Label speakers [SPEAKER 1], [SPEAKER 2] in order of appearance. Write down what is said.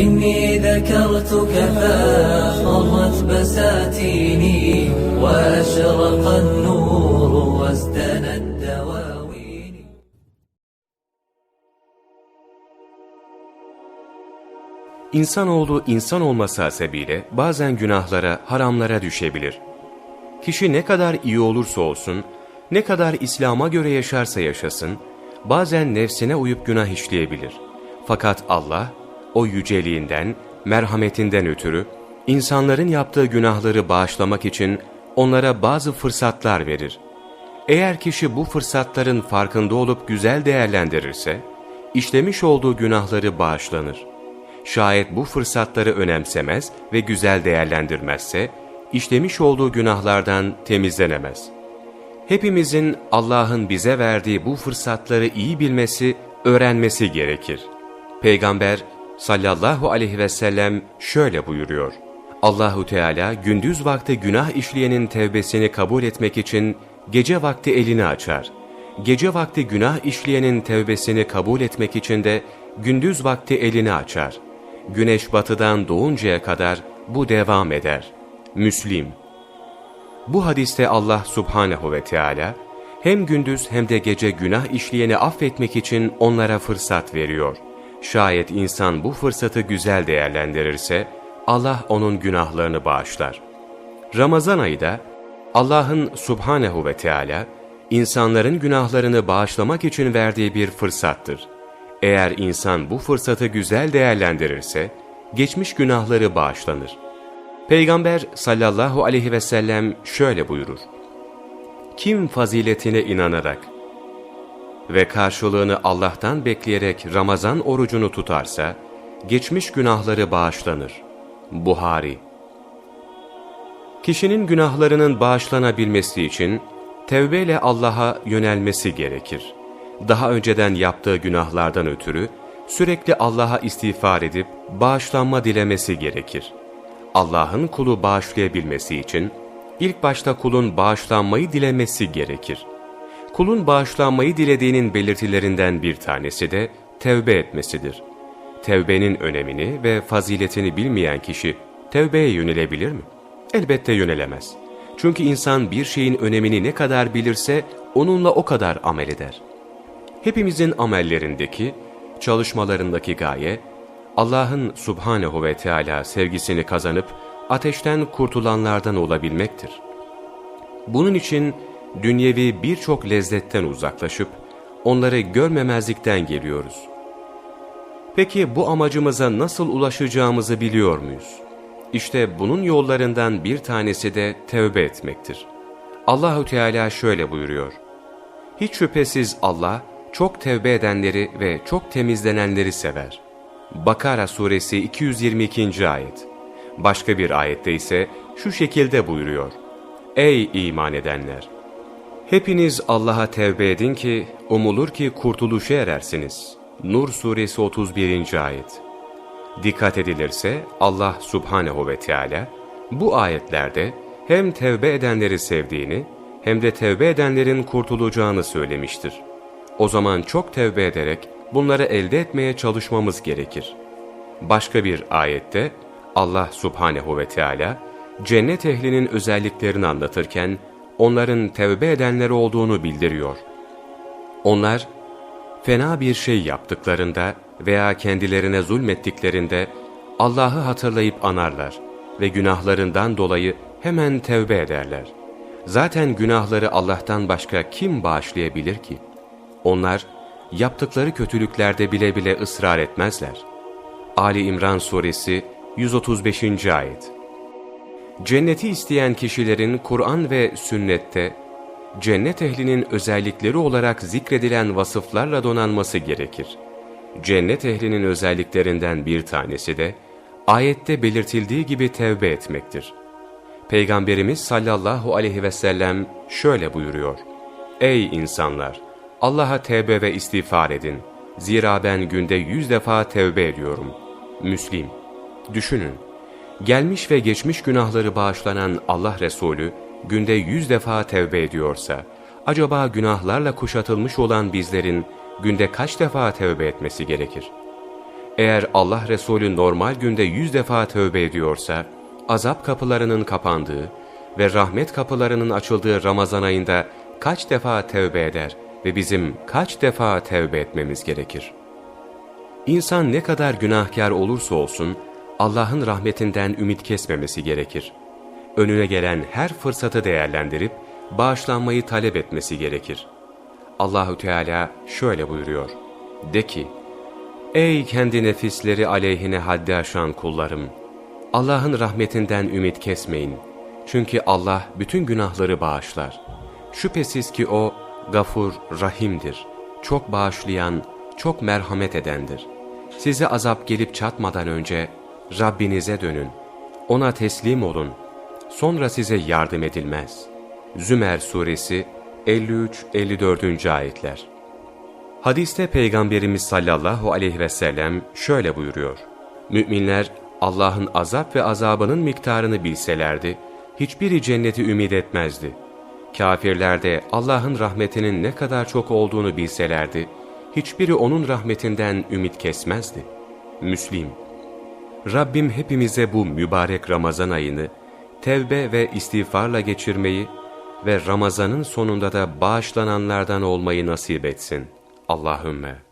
[SPEAKER 1] إني ذكرتك فاخضرت بساتيني وأشرق النور وازدنت دواويني
[SPEAKER 2] İnsanoğlu insan olması hasebiyle bazen günahlara, haramlara düşebilir. Kişi ne kadar iyi olursa olsun, ne kadar İslam'a göre yaşarsa yaşasın, bazen nefsine uyup günah işleyebilir. Fakat Allah, o yüceliğinden, merhametinden ötürü, insanların yaptığı günahları bağışlamak için onlara bazı fırsatlar verir. Eğer kişi bu fırsatların farkında olup güzel değerlendirirse, işlemiş olduğu günahları bağışlanır. Şayet bu fırsatları önemsemez ve güzel değerlendirmezse, işlemiş olduğu günahlardan temizlenemez. Hepimizin Allah'ın bize verdiği bu fırsatları iyi bilmesi, öğrenmesi gerekir. Peygamber sallallahu aleyhi ve sellem şöyle buyuruyor. Allahu Teala gündüz vakti günah işleyenin tevbesini kabul etmek için gece vakti elini açar. Gece vakti günah işleyenin tevbesini kabul etmek için de gündüz vakti elini açar. Güneş batıdan doğuncaya kadar bu devam eder. Müslim Bu hadiste Allah subhanehu ve Teala hem gündüz hem de gece günah işleyeni affetmek için onlara fırsat veriyor. Şayet insan bu fırsatı güzel değerlendirirse Allah onun günahlarını bağışlar. Ramazan ayı da Allah'ın subhanehu ve Teala insanların günahlarını bağışlamak için verdiği bir fırsattır. Eğer insan bu fırsatı güzel değerlendirirse, geçmiş günahları bağışlanır. Peygamber sallallahu aleyhi ve sellem şöyle buyurur. Kim faziletine inanarak ve karşılığını Allah'tan bekleyerek Ramazan orucunu tutarsa, geçmiş günahları bağışlanır. Buhari Kişinin günahlarının bağışlanabilmesi için, tevbeyle Allah'a yönelmesi gerekir daha önceden yaptığı günahlardan ötürü sürekli Allah'a istiğfar edip bağışlanma dilemesi gerekir. Allah'ın kulu bağışlayabilmesi için ilk başta kulun bağışlanmayı dilemesi gerekir. Kulun bağışlanmayı dilediğinin belirtilerinden bir tanesi de tevbe etmesidir. Tevbenin önemini ve faziletini bilmeyen kişi tevbeye yönelebilir mi? Elbette yönelemez. Çünkü insan bir şeyin önemini ne kadar bilirse onunla o kadar amel eder. Hepimizin amellerindeki, çalışmalarındaki gaye, Allah'ın subhanehu ve Teala sevgisini kazanıp ateşten kurtulanlardan olabilmektir. Bunun için dünyevi birçok lezzetten uzaklaşıp onları görmemezlikten geliyoruz. Peki bu amacımıza nasıl ulaşacağımızı biliyor muyuz? İşte bunun yollarından bir tanesi de tevbe etmektir. Allahü Teala şöyle buyuruyor. Hiç şüphesiz Allah, çok tevbe edenleri ve çok temizlenenleri sever. Bakara suresi 222. ayet. Başka bir ayette ise şu şekilde buyuruyor. Ey iman edenler! Hepiniz Allah'a tevbe edin ki umulur ki kurtuluşa erersiniz. Nur suresi 31. ayet. Dikkat edilirse Allah subhanehu ve Teala bu ayetlerde hem tevbe edenleri sevdiğini hem de tevbe edenlerin kurtulacağını söylemiştir. O zaman çok tevbe ederek bunları elde etmeye çalışmamız gerekir. Başka bir ayette Allah subhanehu ve Teala cennet ehlinin özelliklerini anlatırken onların tevbe edenleri olduğunu bildiriyor. Onlar fena bir şey yaptıklarında veya kendilerine zulmettiklerinde Allah'ı hatırlayıp anarlar ve günahlarından dolayı hemen tevbe ederler. Zaten günahları Allah'tan başka kim bağışlayabilir ki? Onlar yaptıkları kötülüklerde bile bile ısrar etmezler. Ali İmran Suresi 135. Ayet Cenneti isteyen kişilerin Kur'an ve sünnette cennet ehlinin özellikleri olarak zikredilen vasıflarla donanması gerekir. Cennet ehlinin özelliklerinden bir tanesi de ayette belirtildiği gibi tevbe etmektir. Peygamberimiz sallallahu aleyhi ve sellem şöyle buyuruyor. Ey insanlar! Allah'a tevbe ve istiğfar edin. Zira ben günde yüz defa tevbe ediyorum. Müslim. Düşünün. Gelmiş ve geçmiş günahları bağışlanan Allah Resulü günde yüz defa tevbe ediyorsa, acaba günahlarla kuşatılmış olan bizlerin günde kaç defa tevbe etmesi gerekir? Eğer Allah Resulü normal günde yüz defa tövbe ediyorsa, azap kapılarının kapandığı ve rahmet kapılarının açıldığı Ramazan ayında kaç defa tövbe eder ve bizim kaç defa tövbe etmemiz gerekir? İnsan ne kadar günahkar olursa olsun, Allah'ın rahmetinden ümit kesmemesi gerekir. Önüne gelen her fırsatı değerlendirip, bağışlanmayı talep etmesi gerekir. Allahü Teala şöyle buyuruyor. De ki, Ey kendi nefisleri aleyhine haddi aşan kullarım! Allah'ın rahmetinden ümit kesmeyin. Çünkü Allah bütün günahları bağışlar. Şüphesiz ki O, gafur, rahimdir. Çok bağışlayan, çok merhamet edendir. Size azap gelip çatmadan önce Rabbinize dönün. Ona teslim olun. Sonra size yardım edilmez. Zümer Suresi 53-54. Ayetler Hadiste Peygamberimiz sallallahu aleyhi ve sellem şöyle buyuruyor. Müminler Allah'ın azap ve azabının miktarını bilselerdi, hiçbiri cenneti ümit etmezdi. Kafirler de Allah'ın rahmetinin ne kadar çok olduğunu bilselerdi, hiçbiri onun rahmetinden ümit kesmezdi. Müslim Rabbim hepimize bu mübarek Ramazan ayını tevbe ve istiğfarla geçirmeyi ve Ramazan'ın sonunda da bağışlananlardan olmayı nasip etsin. Allahümme.